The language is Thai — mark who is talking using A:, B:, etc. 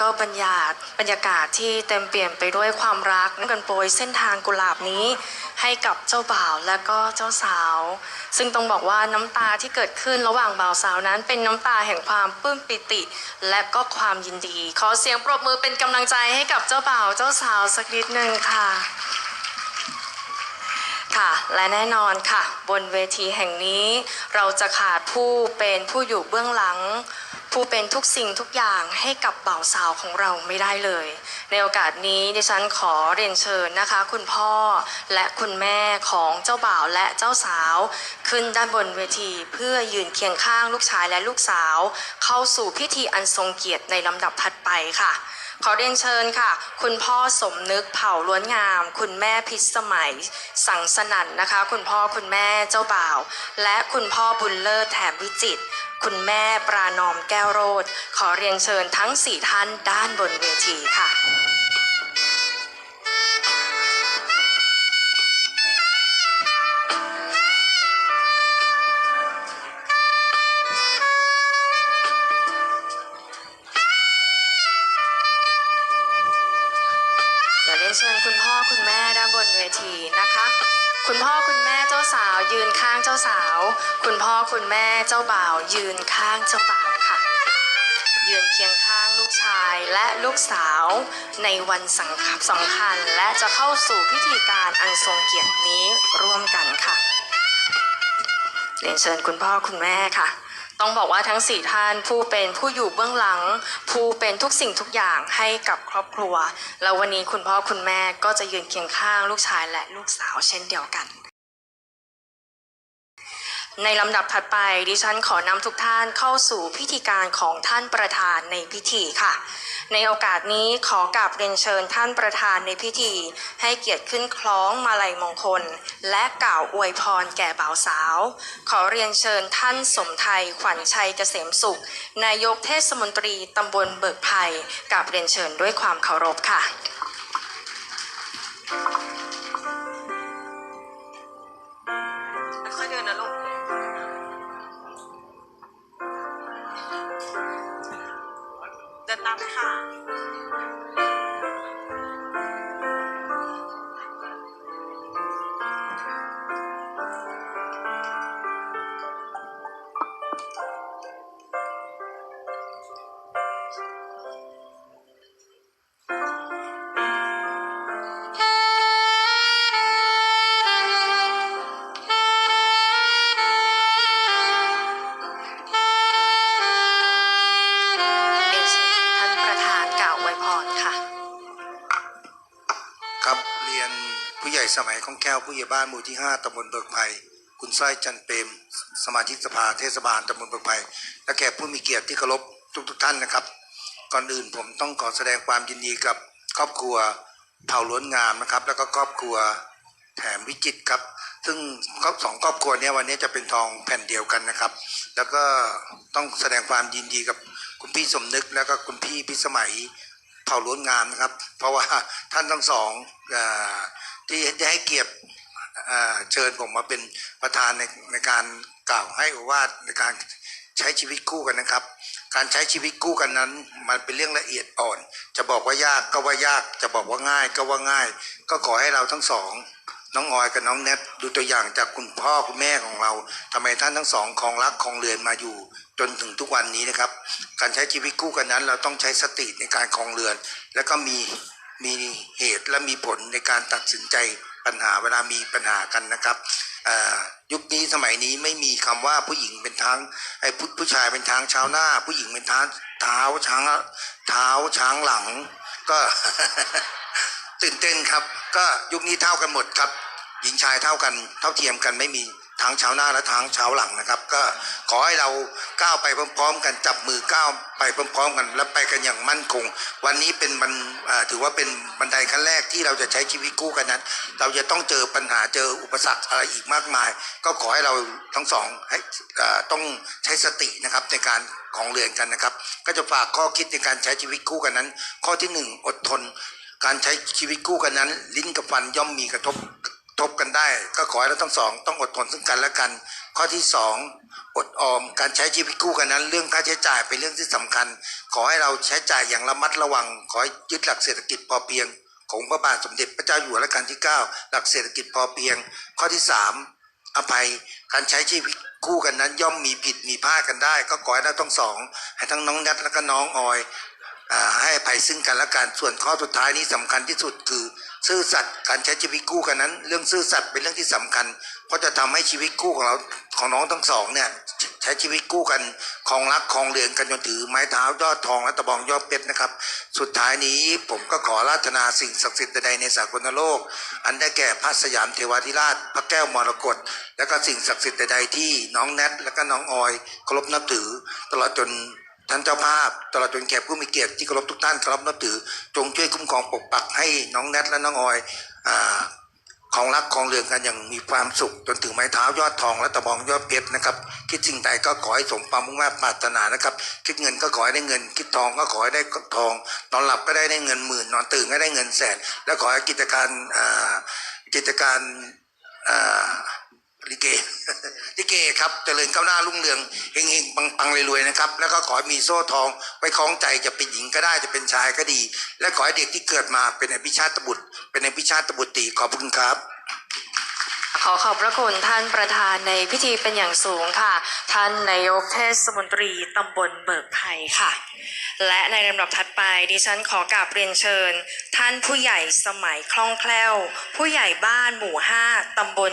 A: ก็บรรยากาศบรรยากาศที่เต็มเปลี่ยนไปด้วยความรักกันโปรยเส้นทางกุหลาบนี้ให้กับเจ้าบ่าวและก็เจ้าสาว ซึ่งต้องบอกว่าน้ำตาที่เกิดขึ้นระหว่างบ่าวสาวนั้น เป็นน้ำตาแห่งความปลื้มปิติ และก็ความยินดี ขอเสียงปรบมือเป็นกำลังใจให้กับเจ้าบ่าวเจ้าสาวสักนิดหนึ่งค่ะค่ะและแน่นอนค่ะ บนเวทีแห่งนี้ เราจะขาดผู้เป็นผู้อยู่เบื้องหลัง ผู้เป็นทุกสิ่งทุกอย่างให้กับบ่าวสาวของเราไม่ได้เลย ในโอกาสนี้ดิฉันขอเรียนเชิญนะคะ คุณพ่อและคุณแม่ของเจ้าบ่าวและเจ้าสาว ขึ้นด้านบนเวทีเพื่อยืนเคียงข้างลูกชายและลูกสาว เข้าสู่พิธีอันทรงเกียรติในลำดับถัดไปค่ะขอเรียนเชิญค่ะ คุณพ่อสมนึกเผ่าล้วนงาม คุณแม่พิษสมัย สังสนันนะคะ คุณพ่อคุณแม่เจ้าบ่าว และคุณพ่อบุญเลิศแถมวิจิต คุณแม่ปรานอมแก้วโรดขอเรียนเชิญทั้งสี่ท่านด้านบนเวทีค่ะเดี๋ยวเรียนเชิญคุณพ่อคุณแม่ด้านบนเวทีนะคะ คุณพ่อคุณแม่เจ้าสาว ยืนข้างเจ้าสาว คุณพ่อคุณแม่เจ้าบ่าว ยืนข้างเจ้าบ่าวค่ะ ยืนเคียงข้างลูกชายและลูกสาวในวันสำคัญสำคัญและจะเข้าสู่พิธีการอันทรงเกียรตินี้ร่วมกันค่ะเรียนเชิญคุณพ่อคุณแม่ค่ะ ต้องบอกว่าทั้งสี่ท่านผู้เป็นผู้อยู่เบื้องหลัง ผู้เป็นทุกสิ่งทุกอย่างให้กับครอบครัว แล้ววันนี้คุณพ่อคุณแม่ก็จะยืนเคียงข้างลูกชายและลูกสาวเช่นเดียวกัน ในลำดับถัดไปดิฉันขอนำทุกท่านเข้าสู่พิธีการของท่านประธานในพิธีค่ะ ในโอกาสนี้ขอกราบเรียนเชิญท่านประธานในพิธี ให้เกียรติขึ้นคล้องมาลัยมงคล และกล่าวอวยพรแก่บ่าวสาว ขอเรียนเชิญท่านสมไทยขวัญชัยเกษมสุข นายกเทศมนตรีตำบลเบิกไผ่กราบเรียนเชิญด้วยความเคารพค่ะค่อยเดินนะลูก เดิ กล่าวอวยพรค่ะ
B: ครับเรียนผู้ใหญ่สมัยของแก้วผู้ใหญ่บ้านหมู่ที่ 5ตำบลเบิกไผ่คุณสร้อยจันเปรมสมาชิกสภาเทศบาลตำบลเบิกไผ่และแขกผู้มีเกียรติที่เคารพทุกทุกท่านนะครับ ก่อนอื่นผมต้องขอแสดงความยินดีกับครอบครัวเผ่าล้วนงามนะครับ แล้วก็ครอบครัวแถมวิจิตครับ ซึ่งครอบสองครอบครัวเนี้วันนี้จะเป็นทองแผ่นเดียวกันนะครับ แล้วก็ต้องแสดงความยินดีกับ คุณพี่สมนึกแล้วก็คุณพี่พิสมัยเผ่าล้วนงามนะครับ เพราะว่าท่านทั้งสองอที่ได้ให้เกียรติเชิญผมมาเป็นประธานในในการกล่าวให้โอวาทในการใช้ชีวิตคู่กันนะครับ การใช้ชีวิตคู่กันนั้น มันเป็นเรื่องละเอียดอ่อน จะบอกว่ายากก็ว่ายาก จะบอกว่าง่ายก็ว่าง่าย ก็ขอให้เราทั้งสอง น้องออยกับน้องแนทดูตัวอย่างจากคุณพ่อคุณแม่ของเราทำไมท่านทั้งสองครองรักครองเรือนมาอยู่ จนถึงทุกวันนี้นะครับ การใช้ชีวิตคู่กันนั้น เราต้องใช้สติในการครองเรือน แล้วก็มีมีเหตุและมีผลในการตัดสินใจปัญหาเวลามีปัญหากันนะครับยุคนี้สมัยนี้ไม่มีคำว่าผู้หญิงเป็นทางไอ้ผู้ผู้ชายเป็นทางช้าหน้า ผู้หญิงเป็นท้าเท้าช้างเท้าช้างหลัง ก็ตื่นเต้นครับ ก็ยุคนี้เท่ากันหมดครับ หญิงชายเท่ากันเท่าเทียมกันไม่มีทางเช้าหน้าและทางเช้าหลังนะครับ ก็ขอให้เราก้าวไปพร้อม ๆ กันจับมือก้าวไปพร้อม ๆ กัน และไปกันอย่างมั่นคง วันนี้เป็นบันถือว่าเป็นบันไดขั้นแรกที่เราจะใช้ชีวิตคู่กันนั้น เราจะต้องเจอปัญหาเจออุปสรรคอะไรอีกมากมาย ก็ขอให้เราทั้งสองให้ต้องใช้สตินะครับในการของเรือนกันนะครับ ก็จะฝากข้อคิดในการใช้ชีวิตคู่กันนั้น ข้อที่หนึ่งอดทน การใช้ชีวิตคู่กันนั้น ลิ้นกับฟันย่อมมีกระทบ ทบกันได้ ก็ขอให้เราทั้งสองต้องอดทนซึ่งกันและกัน ข้อที่สองอดออมการใช้ชีวิตคู่กันนั้น เรื่องค่าใช้จ่ายเป็นเรื่องที่สำคัญ ขอให้เราใช้จ่ายอย่างระมัดระวัง ขอให้ยึดหลักเศรษฐกิจพอเพียง ของพระบาทสมเด็จพระเจ้าอยู่หัวรัชกาลที่ 9 หลักเศรษฐกิจพอเพียง ข้อที่3อภัยการใช้ชีวิตคู่กันนั้นย่อมมีผิดมีพลาดกันได้ ก็ขอให้เราทั้งสอง ให้ทั้งน้องนัทและก็น้องออย ให้อภัยซึ่งกันและกันส่วนข้อสุดท้ายนี้สำคัญที่สุดคือ ซื่อสัตย์การใช้ชีวิตคู่กันนั้น เรื่องซื่อสัตย์เป็นเรื่องที่สำคัญ เพราะจะทำให้ชีวิตคู่ของเราของน้องทั้งสองเนี่ยใช้ชีวิตคู่กันคลองรักคลองเรือนกันจนถือไม้เท้ายอดทองและตะบองยอดเพชรนะครับ สุดท้ายนี้ผมก็ขอราธนาสิ่งศักดิ์สิทธิ์ใดในสากลโลก อันได้แก่พระสยามเทวาธิราช พระแก้วมรกตและก็สิ่งศักดิ์สิทธิ์ใดที่น้องแนทและก็น้องออยเคารพนับถือตลอดจน ท่านเจ้าภาพตลอดจนแขกผู้มีเกียรติที่เคารพทุกท่านเคารพนับถือ จงช่วยคุ้มครองปกปักให้น้องแนทและน้องออยอของรักของเรืองกันอย่างมีความสุข จนถึงไม้เท้ายอดทองและตะบองยอดเพชรนะครับ คิดสิ่งใดก็ขอให้สมความมุ่งมั่นปรารถนานะครับ คิดเงินก็ขอให้ได้เงิน คิดทองก็ขอให้ได้ทอง นอนหลับก็ได้ได้เงินหมื่น นอนตื่นก็ได้เงินแสน และขอให้กิจการกิจการอ่า ลิเกลิเกครับเจริญก้าวหน้ารุ่งเรืองเฮงเฮงปังปังรวยๆนะครับ แล้วก็ขอให้มีโซ่ทองไว้คล้องใจจะเป็นหญิงก็ได้จะเป็นชายก็ดี และขอให้เด็กที่เกิดมาเป็นอภิชาติบุตร เป็นอภิชาติบุตรตีขอบคุณครับ
A: ขอขอบพระคุณท่านประธานในพิธีเป็นอย่างสูงค่ะ ท่านนายกเทศมนตรีตำบลเบิกไผ่ค่ะ และในลำดับถัดไปดิฉันขอกราบเรียนเชิญ ท่านผู้ใหญ่สมัยคล่องแคล่ว ผู้ใหญ่บ้านหมู่ห้าตำบล